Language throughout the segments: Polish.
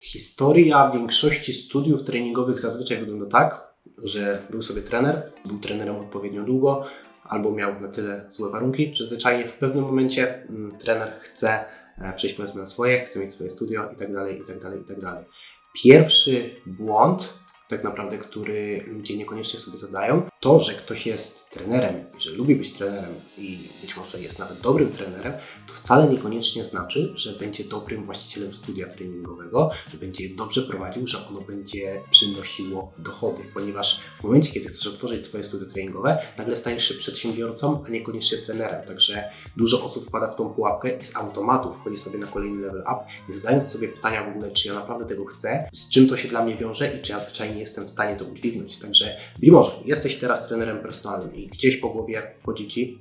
Historia większości studiów treningowych zazwyczaj wygląda tak, że był sobie trener, był trenerem odpowiednio długo, albo miał na tyle złe warunki, że w pewnym momencie mm, trener chce e, przejść powiedzmy na swoje, chce mieć swoje studio i tak dalej, i tak tak dalej. Pierwszy błąd, tak naprawdę, który ludzie niekoniecznie sobie zadają, to, że ktoś jest trenerem że lubi być trenerem i być może jest nawet dobrym trenerem, to wcale niekoniecznie znaczy, że będzie dobrym właścicielem studia treningowego, że będzie dobrze prowadził, że ono będzie przynosiło dochody, ponieważ w momencie, kiedy chcesz otworzyć swoje studio treningowe, nagle stajesz się przedsiębiorcą, a niekoniecznie trenerem. Także dużo osób wpada w tą pułapkę i z automatu wchodzi sobie na kolejny level up, nie zadając sobie pytania w ogóle, czy ja naprawdę tego chcę, z czym to się dla mnie wiąże i czy ja zwyczajnie jestem w stanie to udźwignąć. Także być może jesteś teraz trenerem personalnym i gdzieś po głowie chodzi Ci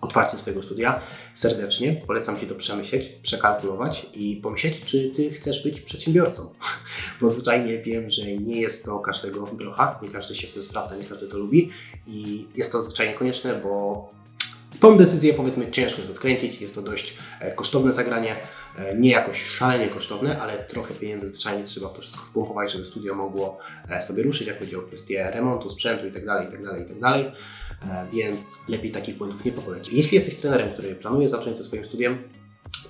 otwarcie swojego studia, serdecznie polecam Ci to przemyśleć, przekalkulować i pomyśleć, czy Ty chcesz być przedsiębiorcą. Bo zwyczajnie wiem, że nie jest to każdego brocha, nie każdy się w tym sprawdza, nie każdy to lubi i jest to zwyczajnie konieczne, bo Tą decyzję powiedzmy ciężko jest odkręcić, jest to dość e, kosztowne zagranie, e, nie jakoś szalenie kosztowne, ale trochę pieniędzy zwyczajnie trzeba w to wszystko wpompować, żeby studio mogło e, sobie ruszyć, jak chodzi o kwestie remontu, sprzętu itd., itd., itd., więc lepiej takich błędów nie popełniać. Jeśli jesteś trenerem, który planuje zacząć ze swoim studiem,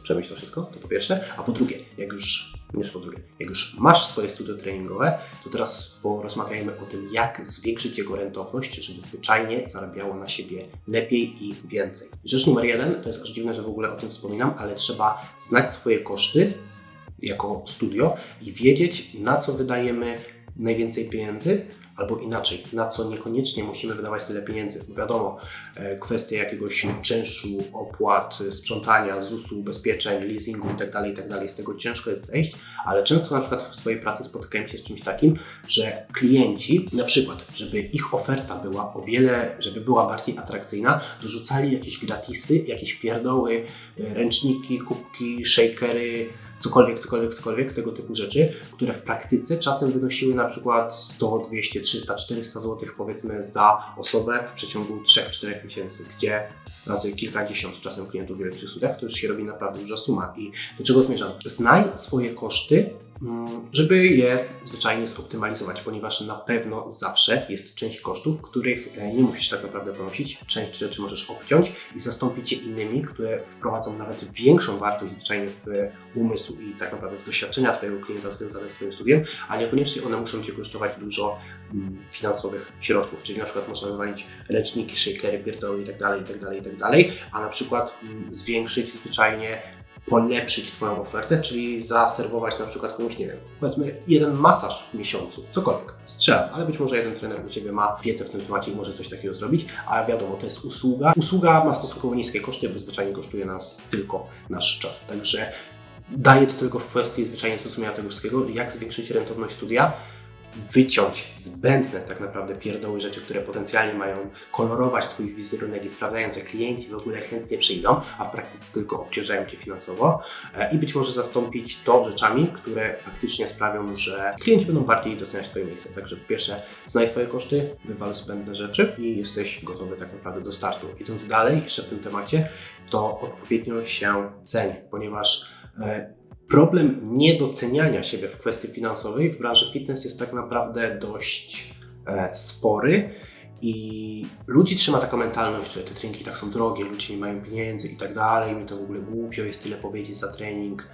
przemyśl to wszystko, to po pierwsze, a po drugie, jak już niż po drugie. Jak już masz swoje studio treningowe, to teraz porozmawiajmy o tym, jak zwiększyć jego rentowność, żeby zwyczajnie zarabiało na siebie lepiej i więcej. Rzecz numer jeden, to jest aż dziwne, że w ogóle o tym wspominam, ale trzeba znać swoje koszty jako studio i wiedzieć, na co wydajemy najwięcej pieniędzy, albo inaczej, na co niekoniecznie musimy wydawać tyle pieniędzy. Bo wiadomo, e, kwestie jakiegoś czynszu, opłat, sprzątania, ZUS-u, ubezpieczeń, leasingu itd., itd., z tego ciężko jest zejść, ale często na przykład w swojej pracy spotykałem się z czymś takim, że klienci, na przykład, żeby ich oferta była o wiele, żeby była bardziej atrakcyjna, dorzucali jakieś gratisy, jakieś pierdoły, e, ręczniki, kubki, shakery, cokolwiek, cokolwiek, cokolwiek, tego typu rzeczy, które w praktyce czasem wynosiły na przykład 100, 200, 300, 400 zł powiedzmy za osobę w przeciągu 3-4 miesięcy, gdzie razy kilkadziesiąt czasem klientów w wielkich studiach, to już się robi naprawdę duża suma. I do czego zmierzam? Znaj swoje koszty, żeby je zwyczajnie zoptymalizować, ponieważ na pewno zawsze jest część kosztów, których e, nie musisz tak naprawdę ponosić. Część rzeczy możesz obciąć i zastąpić je innymi, które wprowadzą nawet większą wartość zwyczajnie w umysł i tak naprawdę w doświadczenia Twojego klienta związane z Twoim studiem, a niekoniecznie one muszą Cię kosztować dużo mm, finansowych środków, czyli na przykład można wywalić ręczniki, shakery, pierdoły itd., itd., itd., a na przykład mm, zwiększyć zwyczajnie polepszyć Twoją ofertę, czyli zaserwować na przykład komuś, nie wiem, powiedzmy jeden masaż w miesiącu, cokolwiek, strzelam, ale być może jeden trener u Ciebie ma wiedzę w tym temacie i może coś takiego zrobić, a wiadomo, to jest usługa. Usługa ma stosunkowo niskie koszty, bo zwyczajnie kosztuje nas tylko nasz czas, także daje to tylko w kwestii zwyczajnie stosowania tego wszystkiego, jak zwiększyć rentowność studia, wyciąć zbędne tak naprawdę pierdoły rzeczy, które potencjalnie mają kolorować Twój wizerunek i sprawdzając, że klienci w ogóle chętnie przyjdą, a w praktyce tylko obciążają Cię finansowo e, i być może zastąpić to rzeczami, które faktycznie sprawią, że klienci będą bardziej doceniać Twoje miejsce. Także po pierwsze, znaj swoje koszty, wywal zbędne rzeczy i jesteś gotowy tak naprawdę do startu. Idąc dalej, jeszcze w tym temacie, to odpowiednio się ceni, ponieważ e, problem niedoceniania siebie w kwestii finansowej w branży fitness jest tak naprawdę dość e, spory. I ludzi trzyma taka mentalność, że te treningi tak są drogie, ludzie nie mają pieniędzy i tak dalej, mi to w ogóle głupio jest tyle powiedzieć za trening,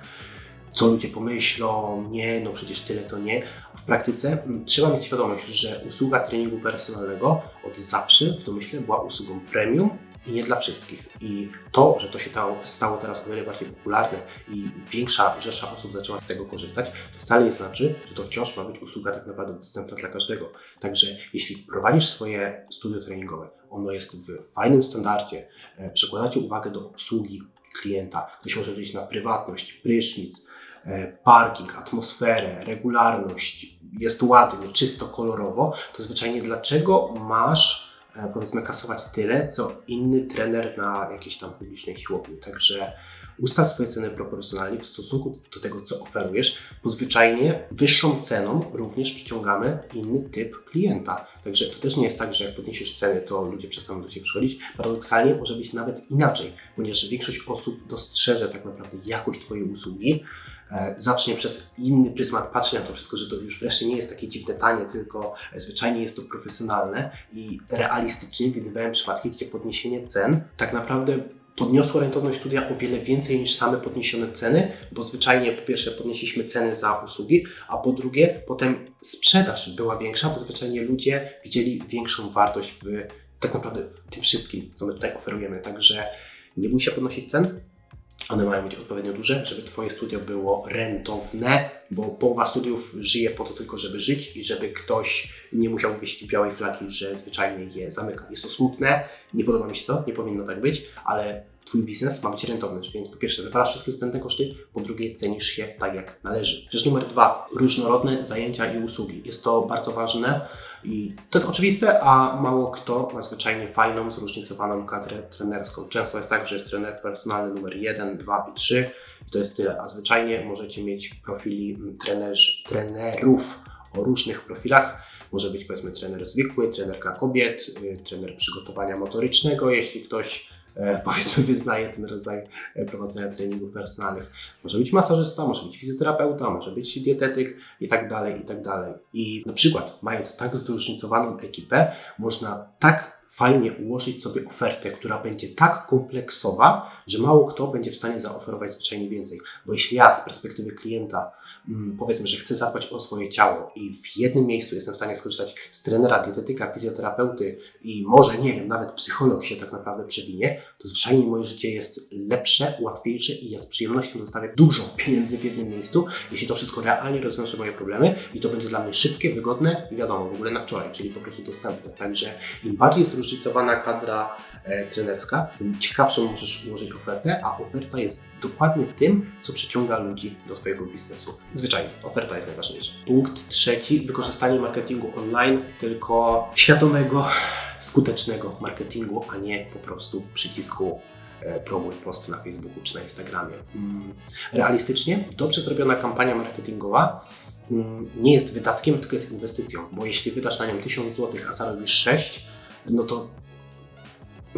co ludzie pomyślą, nie, no przecież tyle to nie. W praktyce trzeba mieć świadomość, że usługa treningu personalnego od zawsze w domyśle była usługą premium i nie dla wszystkich. I to, że to się stało teraz o wiele bardziej popularne i większa rzesza osób zaczęła z tego korzystać, to wcale nie znaczy, że to wciąż ma być usługa tak naprawdę dostępna dla każdego. Także jeśli prowadzisz swoje studio treningowe, ono jest w fajnym standardzie, e, przykładacie uwagę do obsługi klienta, ktoś może liczyć na prywatność, prysznic, e, parking, atmosferę, regularność, jest ładnie, czysto, kolorowo, to zwyczajnie dlaczego masz powiedzmy kasować tyle, co inny trener na jakiejś tam publicznej siłowni. Także ustaw swoje ceny proporcjonalnie w stosunku do tego, co oferujesz, bo zwyczajnie wyższą ceną również przyciągamy inny typ klienta. Także to też nie jest tak, że jak podniesiesz ceny, to ludzie przestaną do Ciebie przychodzić. Paradoksalnie może być nawet inaczej, ponieważ większość osób dostrzeże tak naprawdę jakość Twojej usługi, e, zacznie przez inny pryzmat patrzeć na to wszystko, że to już wreszcie nie jest takie dziwne tanie, tylko e, zwyczajnie jest to profesjonalne i realistycznie widywałem przypadki, gdzie podniesienie cen tak naprawdę podniosło rentowność studia o wiele więcej niż same podniesione ceny, bo zwyczajnie po pierwsze podnieśliśmy ceny za usługi, a po drugie potem sprzedaż była większa, bo zwyczajnie ludzie widzieli większą wartość w tak naprawdę w tym wszystkim, co my tutaj oferujemy. Także nie bój się podnosić cen, one mają być odpowiednio duże, żeby Twoje studio było rentowne, bo połowa studiów żyje po to tylko, żeby żyć i żeby ktoś nie musiał wieść białej flagi, że zwyczajnie je zamyka. Jest to smutne, nie podoba mi się to, nie powinno tak być, ale Twój biznes ma być rentowny, więc po pierwsze wywalasz wszystkie zbędne koszty, po drugie cenisz się tak jak należy. Rzecz numer dwa, różnorodne zajęcia i usługi. Jest to bardzo ważne i to jest oczywiste, a mało kto ma zwyczajnie fajną, zróżnicowaną kadrę trenerską. Często jest tak, że jest trener personalny numer 1, 2 i 3 i to jest tyle, a zwyczajnie możecie mieć profili mm, trenerzy, trenerów o różnych profilach. Może być powiedzmy trener zwykły, trenerka kobiet, y, trener przygotowania motorycznego, jeśli ktoś powiedzmy wyznaje ten rodzaj e, prowadzenia treningów personalnych. Może być masażysta, może być fizjoterapeuta, może być dietetyk i tak dalej, i tak dalej. I na przykład mając tak zróżnicowaną ekipę, można tak fajnie ułożyć sobie ofertę, która będzie tak kompleksowa, że mało kto będzie w stanie zaoferować zwyczajnie więcej. Bo jeśli ja z perspektywy klienta mm, powiedzmy, że chcę zadbać o swoje ciało i w jednym miejscu jestem w stanie skorzystać z trenera, dietetyka, fizjoterapeuty i może, nie wiem, nawet psycholog się tak naprawdę przewinie, to zwyczajnie moje życie jest lepsze, łatwiejsze i ja z przyjemnością zostawię dużo pieniędzy w jednym miejscu, jeśli to wszystko realnie rozwiąże moje problemy i to będzie dla mnie szybkie, wygodne i wiadomo, w ogóle na wczoraj, czyli po prostu dostępne. Także im bardziej zróżnicowana kadra e, trenerska, tym ciekawszą możesz ułożyć ofertę, a oferta jest dokładnie tym, co przyciąga ludzi do Twojego biznesu. Zwyczajnie, oferta jest najważniejsza. Punkt trzeci, wykorzystanie marketingu online, tylko świadomego, skutecznego marketingu, a nie po prostu przycisku e, promuj post na Facebooku czy na Instagramie. Mm, Realistycznie, dobrze zrobiona kampania marketingowa mm, nie jest wydatkiem, tylko jest inwestycją, bo jeśli wydasz na nią 1000 zł, a zarobisz 6, no to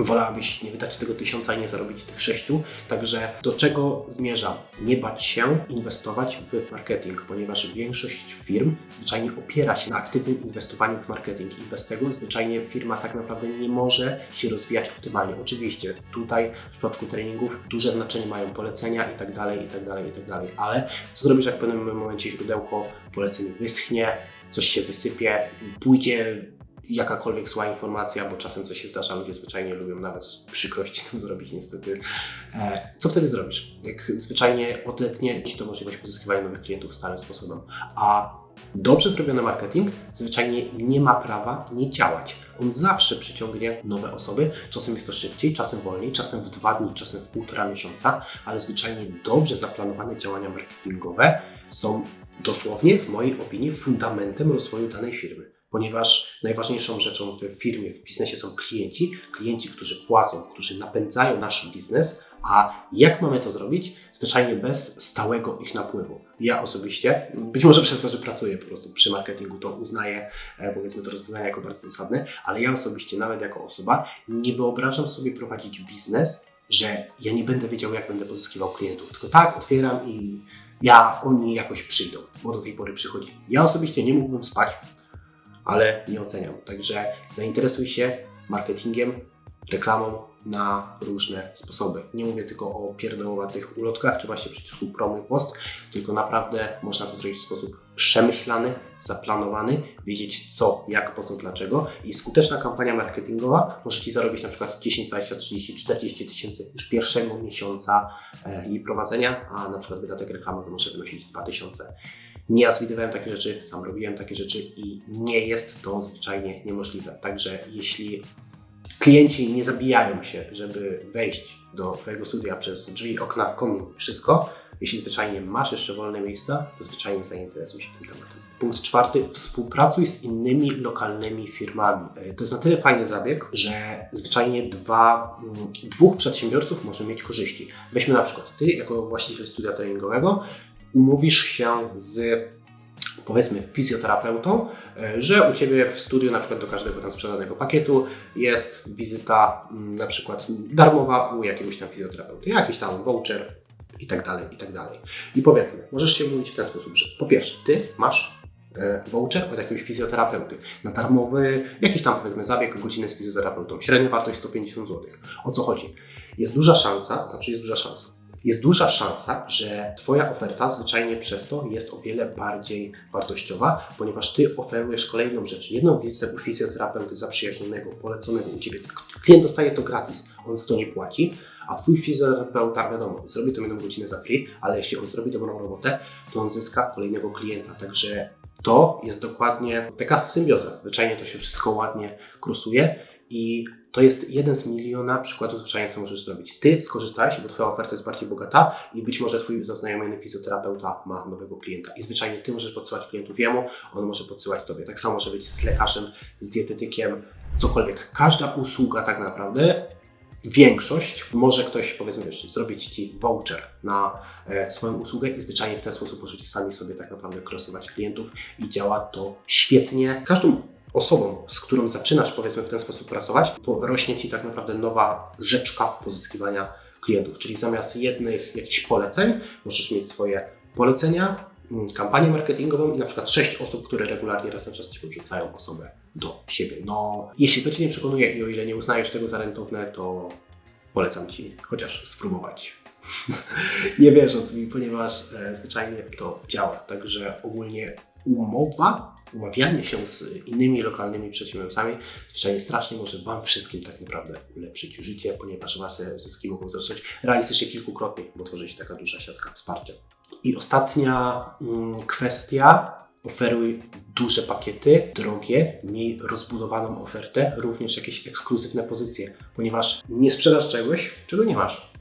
wolałabyś nie wydać tego tysiąca i nie zarobić tych sześciu. Także do czego zmierzam? Nie bać się inwestować w marketing, ponieważ większość firm zwyczajnie opiera się na aktywnym inwestowaniu w marketing i bez tego zwyczajnie firma tak naprawdę nie może się rozwijać optymalnie. Oczywiście tutaj w przypadku treningów duże znaczenie mają polecenia i tak dalej, i tak dalej, i tak dalej, ale co zrobisz, jak w pewnym momencie źródełko poleceń wyschnie, coś się wysypie, pójdzie jakakolwiek zła informacja, bo czasem coś się zdarza, ludzie zwyczajnie lubią nawet z przykrości to zrobić niestety. E, co wtedy zrobisz? Jak zwyczajnie odetnie Ci to możliwość pozyskiwania nowych klientów stałym sposobem, a dobrze zrobiony marketing zwyczajnie nie ma prawa nie działać. On zawsze przyciągnie nowe osoby, czasem jest to szybciej, czasem wolniej, czasem w dwa dni, czasem w półtora miesiąca, ale zwyczajnie dobrze zaplanowane działania marketingowe są dosłownie, w mojej opinii, fundamentem rozwoju danej firmy ponieważ najważniejszą rzeczą w firmie, w biznesie są klienci, klienci, którzy płacą, którzy napędzają nasz biznes, a jak mamy to zrobić? Zwyczajnie bez stałego ich napływu. Ja osobiście, być może przez to, że pracuję po prostu przy marketingu, to uznaję, e, powiedzmy, to rozwiązanie jako bardzo zasadne, ale ja osobiście, nawet jako osoba, nie wyobrażam sobie prowadzić biznes, że ja nie będę wiedział, jak będę pozyskiwał klientów. Tylko tak, otwieram i ja, oni jakoś przyjdą, bo do tej pory przychodzili. Ja osobiście nie mógłbym spać, ale nie oceniam. Także zainteresuj się marketingiem, reklamą na różne sposoby. Nie mówię tylko o pierdołowatych ulotkach, czy właśnie przycisku promuj post, tylko naprawdę można to zrobić w sposób przemyślany, zaplanowany, wiedzieć co, jak, po co, dlaczego i skuteczna kampania marketingowa może Ci zarobić na przykład 10, 20, 30, 40 tysięcy już pierwszego miesiąca e, jej prowadzenia, a na przykład wydatek reklamowy może wynosić 2000. Nieraz widywałem takie rzeczy, sam robiłem takie rzeczy i nie jest to zwyczajnie niemożliwe. Także jeśli klienci nie zabijają się, żeby wejść do Twojego studia przez drzwi, okna, komin, wszystko, jeśli zwyczajnie masz jeszcze wolne miejsca, to zwyczajnie zainteresuj się tym tematem. Punkt czwarty. Współpracuj z innymi lokalnymi firmami. E, to jest na tyle fajny zabieg, że zwyczajnie dwa, mm, dwóch przedsiębiorców może mieć korzyści. Weźmy na przykład Ty, jako właściciel studia treningowego, umówisz się z powiedzmy fizjoterapeutą, e, że u Ciebie w studiu na przykład do każdego tam sprzedanego pakietu jest wizyta mm, na przykład darmowa u jakiegoś tam fizjoterapeuty, jakiś tam voucher i tak dalej, i tak dalej. I powiedzmy, możesz się mówić w ten sposób, że po pierwsze, ty masz e, voucher od jakiegoś fizjoterapeuty na darmowy, jakiś tam powiedzmy zabieg godziny z fizjoterapeutą, średnia wartość 150 zł. O co chodzi? Jest duża szansa, znaczy jest duża szansa, jest duża szansa, że Twoja oferta zwyczajnie przez to jest o wiele bardziej wartościowa, ponieważ Ty oferujesz kolejną rzecz. Jedną wizytę u fizjoterapeuty zaprzyjaźnionego, poleconego u Ciebie. Klient dostaje to gratis, on za to nie płaci, a Twój fizjoterapeuta, wiadomo, zrobi to jedną godzinę za free, ale jeśli on zrobi dobrą robotę, to on zyska kolejnego klienta. Także to jest dokładnie taka symbioza. Zwyczajnie to się wszystko ładnie krusuje i to jest jeden z miliona przykładów zwyczajnie, co możesz zrobić. Ty skorzystałeś, bo Twoja oferta jest bardziej bogata i być może Twój zaznajomiony fizjoterapeuta ma nowego klienta. I zwyczajnie Ty możesz podsyłać klientów jemu, on może podsyłać Tobie. Tak samo może być z lekarzem, z dietetykiem, cokolwiek. Każda usługa tak naprawdę większość może ktoś, powiedzmy, wiesz, zrobić Ci voucher na e, swoją usługę i zwyczajnie w ten sposób możecie sami sobie tak naprawdę krosować klientów i działa to świetnie. Każdą osobą, z którą zaczynasz, powiedzmy, w ten sposób pracować, to rośnie Ci tak naprawdę nowa rzeczka pozyskiwania klientów. Czyli zamiast jednych jakichś poleceń, możesz mieć swoje polecenia, mm, kampanię marketingową i na przykład sześć osób, które regularnie raz na czas Ci podrzucają osobę do siebie. No, jeśli to Cię nie przekonuje i o ile nie uznajesz tego za rentowne, to polecam Ci chociaż spróbować. nie wierząc mi, ponieważ e, zwyczajnie to działa. Także ogólnie umowa, umawianie się z innymi lokalnymi przedsiębiorcami zwyczajnie strasznie może Wam wszystkim tak naprawdę ulepszyć życie, ponieważ Wasze zyski mogą wzrosnąć realistycznie kilkukrotnie, bo tworzy się taka duża siatka wsparcia. I ostatnia mm, kwestia, oferuj duże pakiety, drogie, mniej rozbudowaną ofertę, również jakieś ekskluzywne pozycje, ponieważ nie sprzedasz czegoś, czego nie masz.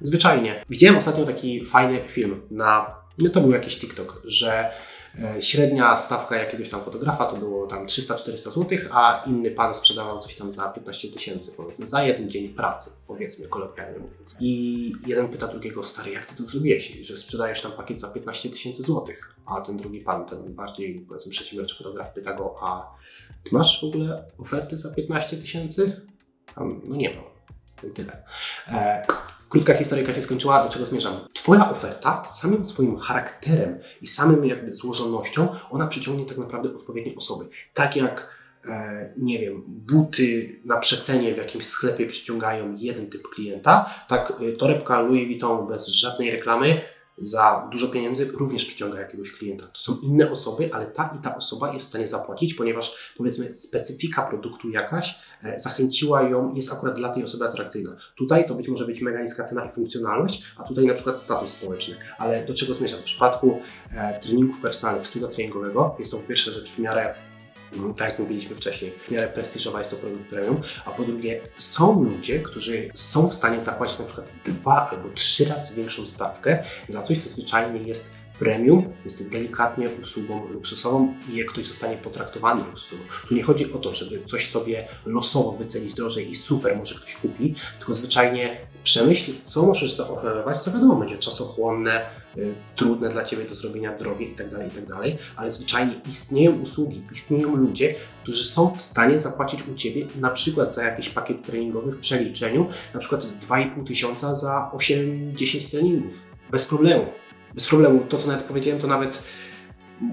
Zwyczajnie. Widziałem ostatnio taki fajny film na, no to był jakiś TikTok, że średnia stawka jakiegoś tam fotografa to było tam 300-400 zł, a inny pan sprzedawał coś tam za 15 tysięcy, powiedzmy, za jeden dzień pracy, powiedzmy, kolokwialnie mówiąc. I jeden pyta drugiego, stary, jak ty to zrobiłeś, że sprzedajesz tam pakiet za 15 tysięcy złotych, a ten drugi pan, ten bardziej, powiedzmy, przedsiębiorczy fotograf pyta go, a ty masz w ogóle oferty za 15 tysięcy? No nie mam. Tyle. E, Krótka historyjka się skończyła, do czego zmierzam. Twoja oferta samym swoim charakterem i samym jakby złożonością, ona przyciągnie tak naprawdę odpowiednie osoby. Tak jak, e, nie wiem, buty na przecenie w jakimś sklepie przyciągają jeden typ klienta, tak e, torebka Louis Vuitton bez żadnej reklamy za dużo pieniędzy również przyciąga jakiegoś klienta. To są inne osoby, ale ta i ta osoba jest w stanie zapłacić, ponieważ powiedzmy specyfika produktu jakaś e, zachęciła ją, jest akurat dla tej osoby atrakcyjna. Tutaj to być może być mega niska cena i funkcjonalność, a tutaj na przykład status społeczny. Ale do czego zmierzam? W przypadku e, treningów personalnych, studia treningowego jest to po pierwsze rzecz w miarę tak jak mówiliśmy wcześniej, w miarę prestiżowa jest to produkt premium, a po drugie są ludzie, którzy są w stanie zapłacić na przykład dwa albo trzy razy większą stawkę za coś, co zwyczajnie jest premium, jest delikatnie usługą luksusową i jak ktoś zostanie potraktowany luksusowo. Tu nie chodzi o to, żeby coś sobie losowo wycenić drożej i super, może ktoś kupi, tylko zwyczajnie przemyśl, co możesz zaoferować, co wiadomo, będzie czasochłonne, y, trudne dla Ciebie do zrobienia, drogie itd., itd., ale zwyczajnie istnieją usługi, istnieją ludzie, którzy są w stanie zapłacić u Ciebie na przykład za jakiś pakiet treningowy w przeliczeniu, na przykład 2,5 tysiąca za 8-10 treningów. Bez problemu. Bez problemu. To, co nawet powiedziałem, to nawet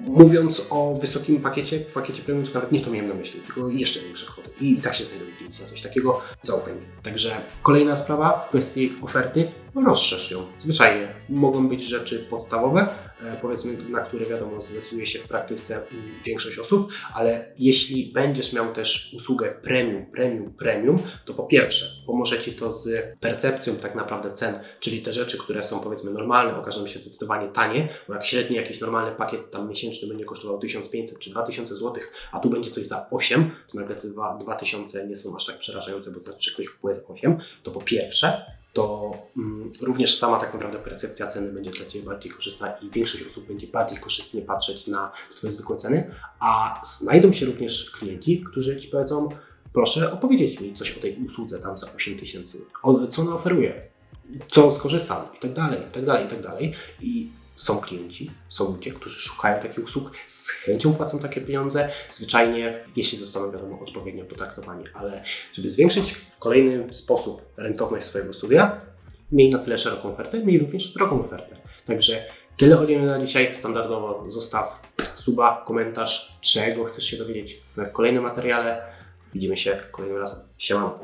mówiąc o wysokim pakiecie, pakiecie premium, to nawet nie to miałem na myśli, tylko jeszcze większe kwoty. I, i tak się znajdują klienci na coś takiego. Zaufaj mi. Także kolejna sprawa w kwestii oferty, rozszerz ją. Zwyczajnie mogą być rzeczy podstawowe, e, powiedzmy, na które wiadomo zdecyduje się w praktyce mm, większość osób, ale jeśli będziesz miał też usługę premium, premium, premium, to po pierwsze pomoże Ci to z percepcją tak naprawdę cen, czyli te rzeczy, które są powiedzmy normalne, okażą się zdecydowanie tanie, bo jak średni jakiś normalny pakiet tam miesięczny będzie kosztował 1500 czy 2000 zł, a tu będzie coś za 8, to nagle te dwa- 2000 nie są aż tak przerażające, bo znaczy, że ktoś kupuje za 8, to po pierwsze to mm, również sama tak naprawdę percepcja ceny będzie dla Ciebie bardziej korzystna i większość osób będzie bardziej korzystnie patrzeć na Twoje zwykłe ceny, a znajdą się również klienci, którzy Ci powiedzą, proszę opowiedzieć mi coś o tej usłudze tam za 8 tysięcy, O- co ona oferuje, co skorzystam i tak dalej, i tak dalej, i tak dalej. I są klienci, są ludzie, którzy szukają takich usług, z chęcią płacą takie pieniądze, zwyczajnie, jeśli zostaną, wiadomo, odpowiednio potraktowani. Ale żeby zwiększyć w kolejny sposób rentowność swojego studia, miej na tyle szeroką ofertę, miej również drogą ofertę. Także tyle ode na dzisiaj. Standardowo zostaw suba, komentarz, czego chcesz się dowiedzieć w kolejnym materiale. Widzimy się kolejnym razem. Siemano.